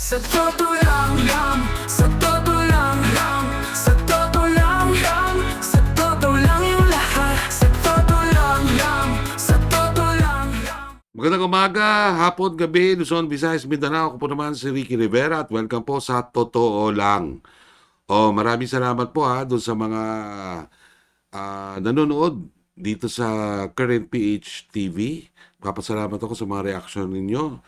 Sa totoo lang lang Sa totoo lang lang Sa totoo lang lang Sa totoo lang yung lahat Sa totoo lang lang Sa totoo lang lang Magandang umaga, hapon, gabi, Luzon, Visayas, Mindanao. Ako po naman si Ricky Rivera at welcome po sa Totoo Lang. Oh, maraming salamat po ha doon sa mga ah, nanonood dito sa Current PH TV. Papasalamat ako sa mga reaction ninyo.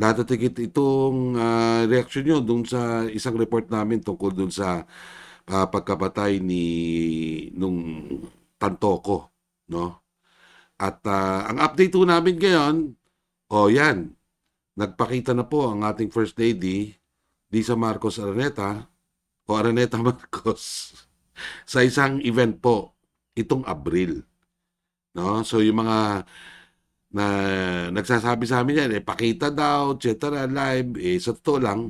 Lahat at higit itong ah, reaction nyo doon sa isang report namin tungkol doon sa ah, pagkabatay ni nung Tantoko, no? At ah, ang update po namin ngayon, o yan, nagpakita na po ang ating First Lady, Lisa Marcos Araneta, o Araneta Marcos, sa isang event po, itong Abril. No? So yung mga na nagsasabi sa amin yan, eh, pakita daw, etc. live, eh, sa totoo lang,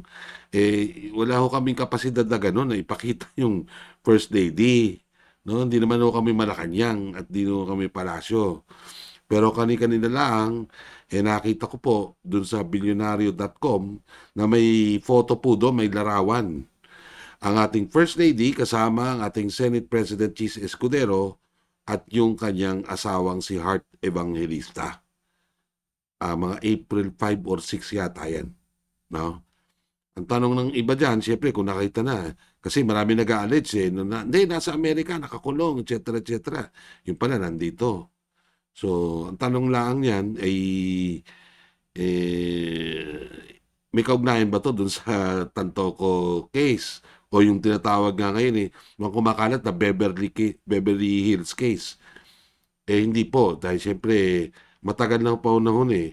eh, wala ho kaming kapasidad na gano'n, na ipakita yung First Lady. No, hindi naman ho kami Malacanang at hindi ho kami palasyo. Pero kani-kanina lang, eh nakita ko po dun sa bilyonaryo.com na may photo po doon, may larawan. Ang ating First Lady kasama ang ating Senate President Chis Escudero at yung kanyang asawang si Heart Evangelista. Ah, mga April 5 or 6 yata yan. No? Ang tanong ng iba dyan, siyempre kung nakita na, kasi marami nag-a-allege eh, na, hindi, nasa Amerika, nakakulong, etc. etc. Yung pala, nandito. So, ang tanong lang yan ay, eh, may kaugnayan ba to dun sa Tantoco case? O yung tinatawag nga ngayon eh, mga kumakalat na Beverly, Beverly Hills case. Eh, hindi po. Dahil siyempre, matagal na pa unahon eh.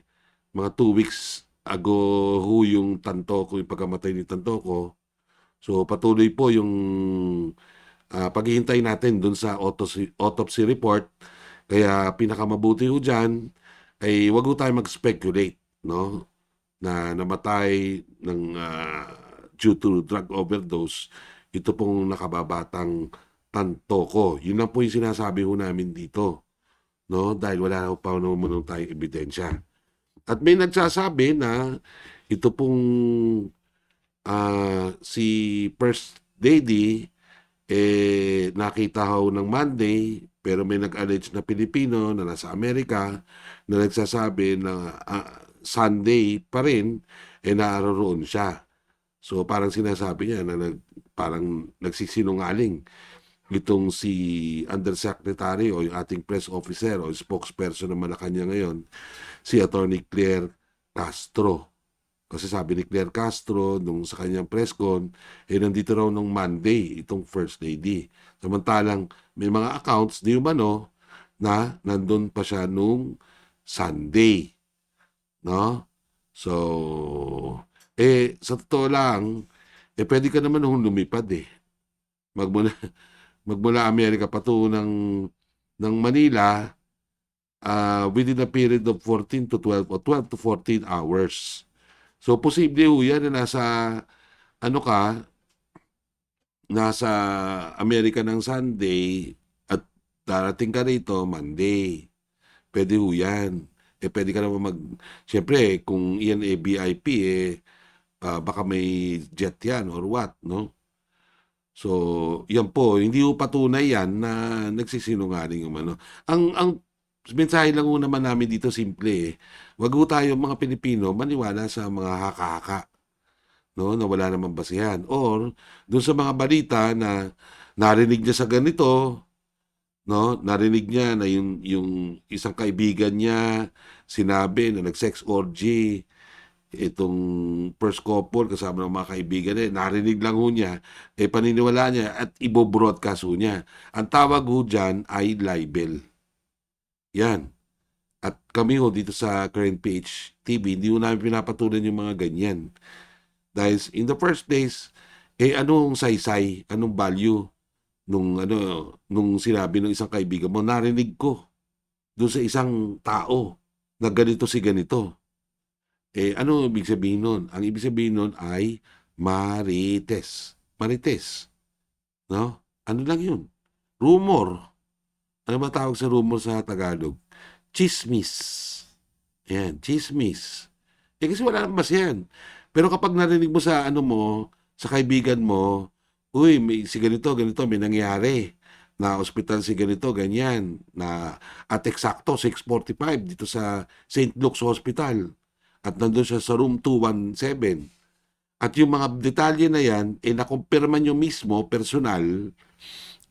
Mga two weeks ago ho yung Tantoco, yung pagkamatay ni Tantoco. So, patuloy po yung ah, paghihintay natin dun sa autopsy, autopsy report. Kaya pinakamabuti ho dyan ay wag ho tayo mag-speculate, no? Na namatay ng ah, due to drug overdose, ito pong nakababatang Tantoko. Yun lang po yung sinasabi ho namin dito, no? Dahil wala pa naman tayong ebidensya. At may nagsasabi na ito pong ah, si First Lady eh nakita ho ng Monday pero may nag-allege na Pilipino na nasa Amerika na nagsasabi na ah, Sunday pa rin eh naroon siya. So parang sinasabi niya na nag, parang nagsisinungaling itong si Undersecretary o yung ating press officer o spokesperson ng Malacanang ngayon, si Attorney Claire Castro. Kasi sabi ni Claire Castro nung sa kanyang press con, eh nandito raw nung Monday itong First Lady. Samantalang may mga accounts di umano na nandun pa siya nung Sunday. No? So, eh, sa totoo lang, eh pwede ka naman hong lumipad eh. Magmula, magmula Amerika patungo ng, ng Manila ah, within a period of 14 to 12 o 12 to 14 hours. So, posible ho yan na nasa, ano ka, nasa Amerika ng Sunday at darating ka rito Monday. Pwede ho yan. Eh, pwede ka naman mag... Siyempre, kung iyan eh VIP, eh, ah, baka may jet yan or what, no? So, yan po, hindi ho patunay yan na nagsisinungaling yung ano. Ang, ang mensahe lang naman namin dito simple eh. Wag ho tayo mga Pilipino maniwala sa mga haka-haka. No, na wala namang basihan. Or, doon sa mga balita na narinig niya sa ganito, no, narinig niya na yung, yung isang kaibigan niya sinabi na nag-sex orgy, itong first couple kasama ng mga kaibigan niya, narinig lang ho niya, eh paniniwala niya at ibo-broadcast ho niya. Ang tawag ho dyan ay libel. Yan. At kami ho dito sa Current Page TV, hindi ho namin pinapatulan yung mga ganyan. Dahil in the first place, eh anong saysay, anong value nung ano nung sinabi ng isang kaibigan mo, narinig ko doon sa isang tao na ganito si ganito. Eh, ano ibig sabihin nun? Ang ibig sabihin nun ay marites. Marites. No? Ano lang yun? Rumor. Ano ba tawag sa rumor sa Tagalog? Chismis. Yan, chismis. Eh kasi wala naman basihan. Pero kapag narinig mo sa ano mo, sa kaibigan mo, uy, may, si ganito, ganito, may nangyari na ospital si ganito, ganyan, na at eksakto 645 dito sa St. Luke's Hospital at nandun siya sa room 217. At yung mga detalye na yan, eh nakumpirma nyo mismo, personal,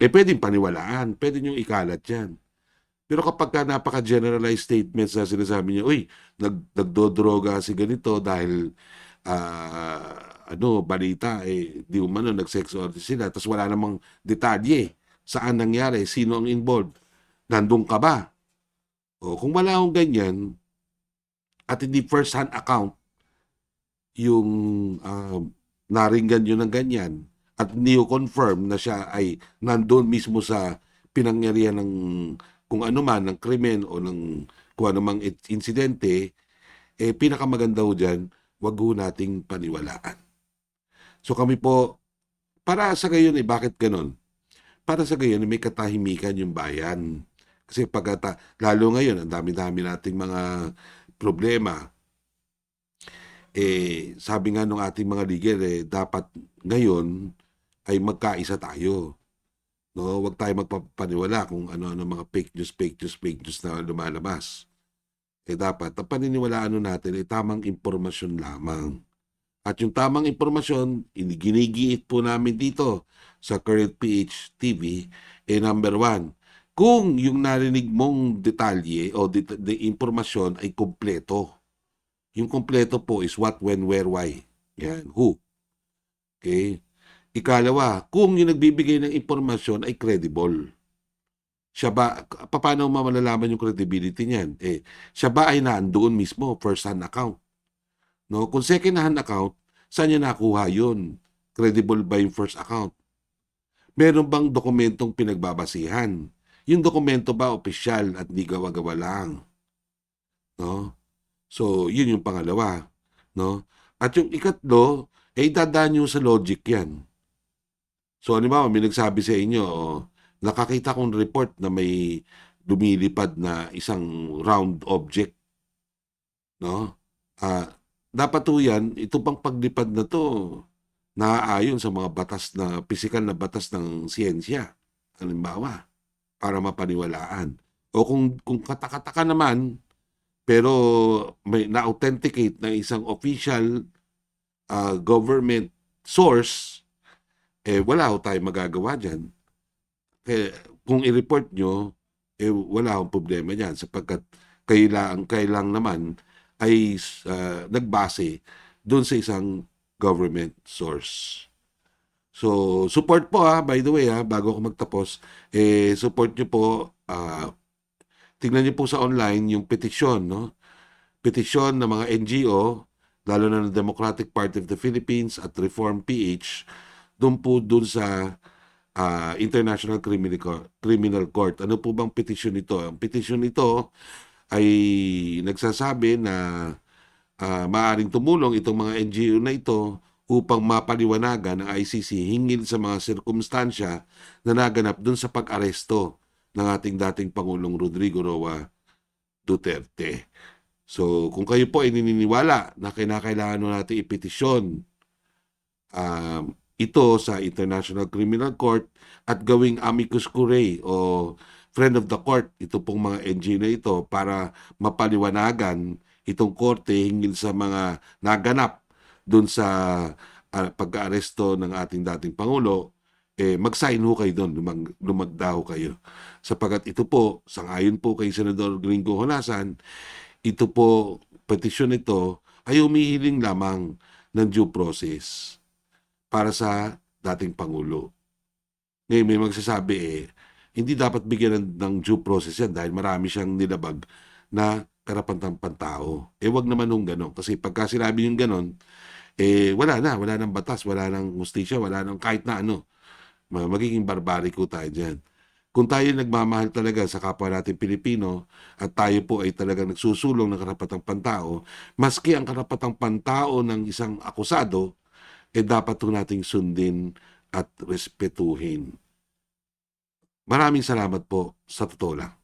eh pwedeng paniwalaan, pwede nyo ikalat yan. Pero kapag ka napaka-generalized statements na sinasabi niya, uy, nag, nagdodroga si ganito dahil ah, ano, balita, eh, di umano, nag-sex orgy sila, tapos wala namang detalye saan nangyari, sino ang involved, nandun ka ba? O kung wala akong ganyan, at hindi first-hand account, yung ah, naringgan nyo ng ganyan, at hindi confirm na siya ay nandun mismo sa pinangyarihan ng kung ano man, ng krimen o ng kung ano mang insidente, eh pinakamaganda ho dyan, wag ho nating paniwalaan. So kami po, para sa gayon eh, bakit ganon? Para sa gayon, eh, may katahimikan yung bayan. Kasi pagkata, lalo ngayon, ang dami-dami nating mga problema. Eh, sabi nga nung ating mga leader, eh, dapat ngayon ay magkaisa tayo. No, wag tayo magpapaniwala kung ano-ano mga fake news, fake news, fake news na lumalabas. Eh dapat, ang paniniwalaan natin ay tamang impormasyon lamang. At yung tamang impormasyon, ini- ginigiit po namin dito sa Current PH TV, eh number one, kung yung narinig mong detalye o det- de, impormasyon ay kompleto. Yung kompleto po is what, when, where, why. Yan, who. Okay? Ikalawa, kung yung nagbibigay ng impormasyon ay credible. Siya ba, pa- paano mo malalaman yung credibility niyan? Eh, siya ba ay nandoon mismo, first-hand account? No? Kung second-hand account, saan niya nakuha yun? Credible ba yung first account? Meron bang dokumentong pinagbabasihan? Yung dokumento ba opisyal at di gawa-gawa lang? No? So, yun yung pangalawa. No? At yung ikatlo, eh, dadaan nyo sa logic yan. So, ano ba, may nagsabi sa inyo, oh, nakakita kong report na may lumilipad na isang round object. No? Ah, dapat to yan, ito pang paglipad na to, naaayon sa mga batas na, pisikal na batas ng siyensya. Halimbawa, para mapaniwalaan. O kung, kung katakataka naman, pero may na-authenticate na isang official ah, government source, eh wala ho tayo magagawa dyan. Kaya kung i-report nyo, eh wala akong problema dyan sapagkat kailang, kailang naman ay ah, nagbase doon sa isang government source. So, support po ha, by the way ha, bago ako magtapos, eh, support nyo po, ah, tingnan nyo po sa online yung petisyon, no? Petisyon ng mga NGO, lalo na ng Democratic Party of the Philippines at Reform PH, doon po doon sa ah, International Criminal Court, Criminal Court. Ano po bang petisyon ito? Ang petisyon ito ay nagsasabi na ah, maaring tumulong itong mga NGO na ito upang mapaliwanagan ng ICC hingil sa mga sirkumstansya na naganap doon sa pag-aresto ng ating dating Pangulong Rodrigo Roa Duterte. So, kung kayo po ay naniniwala na kinakailangan natin ipetisyon um, ito sa International Criminal Court at gawing amicus curiae o friend of the court, ito pong mga NGO na ito para mapaliwanagan itong korte hingil sa mga naganap doon sa ah, pag-aaresto ng ating dating Pangulo, eh, mag-sign ho kayo doon, lumag, lumagda ho kayo. Sapagat ito po, sangayon po kay Senador Gringo Honasan, ito po, petisyon ito, ay humihiling lamang ng due process para sa dating Pangulo. Ngayon may magsasabi eh, hindi dapat bigyan ng, due process yan dahil marami siyang nilabag na karapatang pantao. Eh wag naman nung gano'n. Kasi pagka sinabi yung gano'n, eh wala na, wala nang batas, wala nang justisya, wala nang kahit na ano. Ma- Magiging barbariko tayo dyan. Kung tayo nagmamahal talaga sa kapwa natin Pilipino at tayo po ay talagang nagsusulong ng karapatang pantao, maski ang karapatang pantao ng isang akusado, eh dapat po nating sundin at respetuhin. Maraming salamat po sa totoo lang.